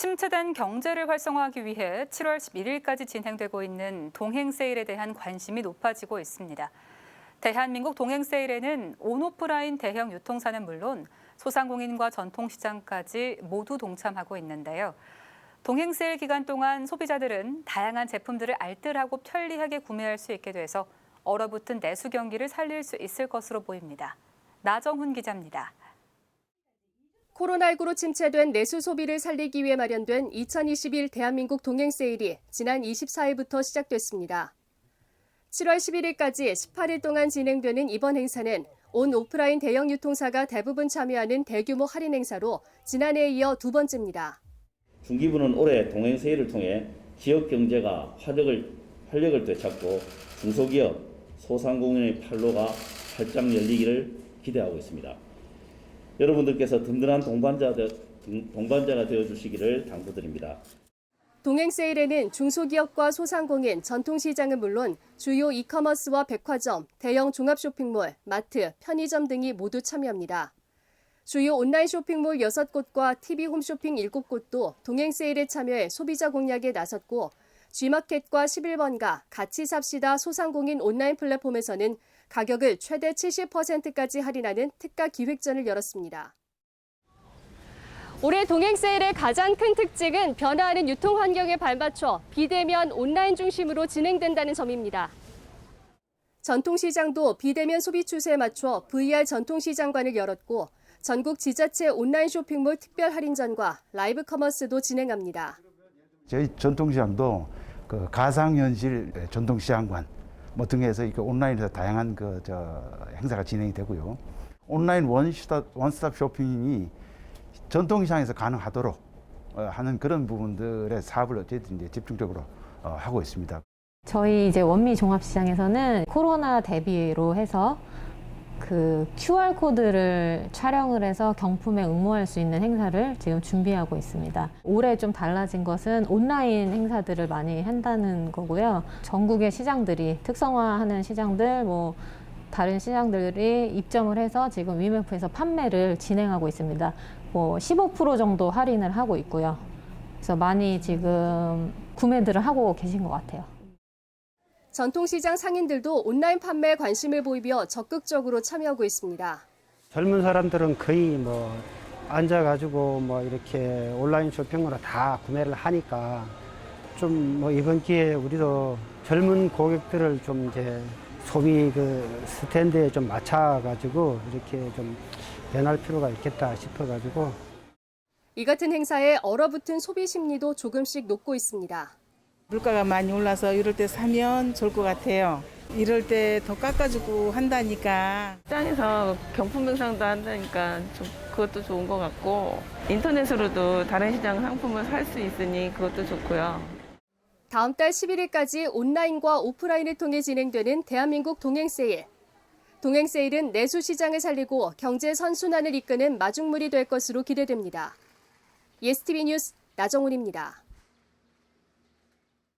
침체된 경제를 활성화하기 위해 7월 11일까지 진행되고 있는 동행 세일에 대한 관심이 높아지고 있습니다. 대한민국 동행 세일에는 온오프라인 대형 유통사는 물론 소상공인과 전통시장까지 모두 동참하고 있는데요. 동행 세일 기간 동안 소비자들은 다양한 제품들을 알뜰하고 편리하게 구매할 수 있게 돼서 얼어붙은 내수 경기를 살릴 수 있을 것으로 보입니다. 나정훈 기자입니다. 코로나19로 침체된 내수 소비를 살리기 위해 마련된 2021 대한민국 동행 세일이 지난 24일부터 시작됐습니다. 7월 11일까지 18일 동안 진행되는 이번 행사는 온 오프라인 대형 유통사가 대부분 참여하는 대규모 할인 행사로 지난해에 이어 두 번째입니다. 중기부는 올해 동행 세일을 통해 지역 경제가 활력을, 활력을 되찾고 중소기업, 소상공인의 판로가 활짝 열리기를 기대하고 있습니다. 여러분들께서 든든한 동반자, 되- 동반자가 되어 주시기를 당부드립니다. 동행 세일에는 중소기업과 소상공인, 전통시장은 물론 주요 이커머스와 백화점, 대형 종합 쇼핑몰, 마트, 편의점 등이 모두 참여합니다. 주요 온라인 쇼핑몰 6곳과 TV 홈쇼핑 7곳도 동행 세일에 참여해 소비자 공략에 나섰고 G마켓과 11번가, 같이 삽시다 소상공인 온라인 플랫폼에서는 가격을 최대 70%까지 할인하는 특가 기획전을 열었습니다. 올해 동행 세일의 가장 큰 특징은 변화하는 유통 환경에 발맞춰 비대면 온라인 중심으로 진행된다는 점입니다. 전통시장도 비대면 소비 추세에 맞춰 VR 전통시장관을 열었고 전국 지자체 온라인 쇼핑몰 특별 할인전과 라이브 커머스도 진행합니다. 저희 전통시장도 그 가상현실 전통시장관 뭐 등에서 이렇게 온라인에서 다양한 그 저 행사가 진행이 되고요. 온라인 원스톱, 원스톱 쇼핑이 전통시장에서 가능하도록 어, 하는 그런 부분들의 사업을 어쨌든 이제 집중적으로 어, 하고 있습니다. 저희 이제 원미 종합시장에서는 코로나 대비로 해서 그 QR 코드를 촬영을 해서 경품에 응모할 수 있는 행사를 지금 준비하고 있습니다. 올해 좀 달라진 것은 온라인 행사들을 많이 한다는 거고요. 전국의 시장들이 특성화하는 시장들 뭐 다른 시장들이 입점을 해서 지금 위메프에서 판매를 진행하고 있습니다. 뭐 15% 정도 할인을 하고 있고요. 그래서 많이 지금 구매들을 하고 계신 것 같아요. 전통시장 상인들도 온라인 판매에 관심을 보이며 적극적으로 참여하고 있습니다. 젊은 사람들은 거의 뭐 앉아가지고 뭐 이렇게 온라인 쇼핑으로 다 구매를 하니까 좀 뭐 이번 기회에 우리도 젊은 고객들을 좀 이제 소비 그 스탠드에 좀 맞춰가지고 이렇게 좀 변할 필요가 있겠다 싶어가지고 이 같은 행사에 얼어붙은 소비 심리도 조금씩 녹고 있습니다. 물가가 많이 올라서 이럴 때 사면 좋을 것 같아요. 이럴 때 더 깎아주고 한다니까 시장에서 경품 행상도 한다니까 좀 그것도 좋은 것 같고 인터넷으로도 다른 시장 상품을 살 수 있으니 그것도 좋고요. 다음 달 11일까지 온라인과 오프라인을 통해 진행되는 대한민국 동행세일. 동행세일은 내수 시장을 살리고 경제 선순환을 이끄는 마중물이 될 것으로 기대됩니다. 예스티비 뉴스 나정훈입니다.